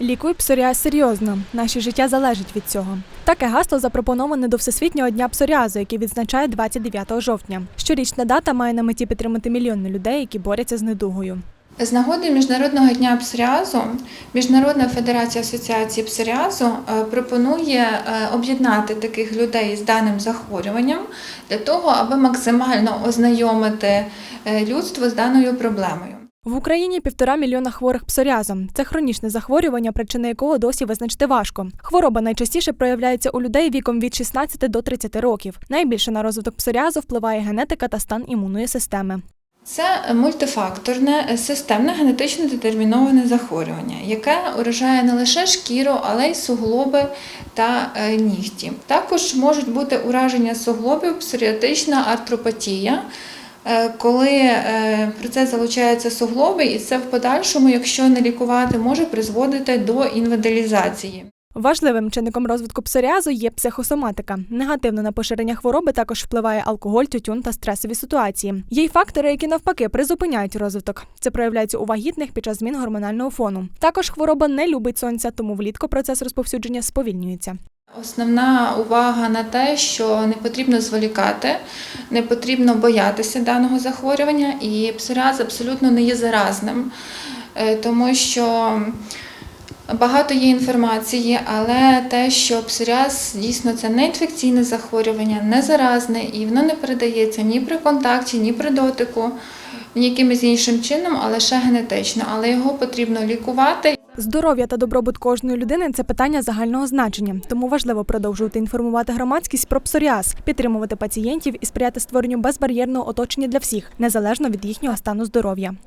Лікуй псоріаз серйозно. Наше життя залежить від цього. Таке гасло запропоноване до Всесвітнього дня псоріазу, який відзначає 29 жовтня. Щорічна дата має на меті підтримати мільйони людей, які борються з недугою. З нагоди Міжнародного дня псоріазу Міжнародна федерація асоціації псоріазу е, пропонує е, об'єднати таких людей з даним захворюванням для того, аби максимально ознайомити е, людство з даною проблемою. В Україні півтора мільйона хворих псоріазом. Це хронічне захворювання, причини якого досі визначити важко. Хвороба найчастіше проявляється у людей віком від 16 до 30 років. Найбільше на розвиток псоріазу впливає генетика та стан імунної системи. Це мультифакторне е, системне генетично детерміноване захворювання, яке уражає не лише шкіру, але й суглоби та е, нігті. Також можуть бути ураження суглобів, псоріатична артропатія. Е, Коли е, в процес залучаються суглоби, і це в подальшому, якщо не лікувати, може призводити до інвалідизації. Важливим чинником розвитку псоріазу є психосоматика. Негативно на поширення хвороби також впливає алкоголь, тютюн та стресові ситуації. Є й фактори, які навпаки призупиняють розвиток. Це проявляється у вагітних під час змін гормонального фону. Також хвороба не любить сонця, тому влітку процес розповсюдження сповільнюється. Основна увага на те, що не потрібно зволікати, не потрібно боятися даного захворювання, і псоріаз абсолютно не є заразним, е, тому що багато є інформації, але те, що псоріаз дійсно це не інфекційне захворювання, не заразне, і воно не передається ні при контакті, ні при дотику, ні якимось іншим чином, а лише генетично. Але його потрібно лікувати. Здоров'я та добробут кожної людини це питання загального значення, тому важливо продовжувати інформувати громадськість про псоріаз, підтримувати пацієнтів і сприяти створенню безбар'єрного оточення для всіх, незалежно від їхнього стану здоров'я.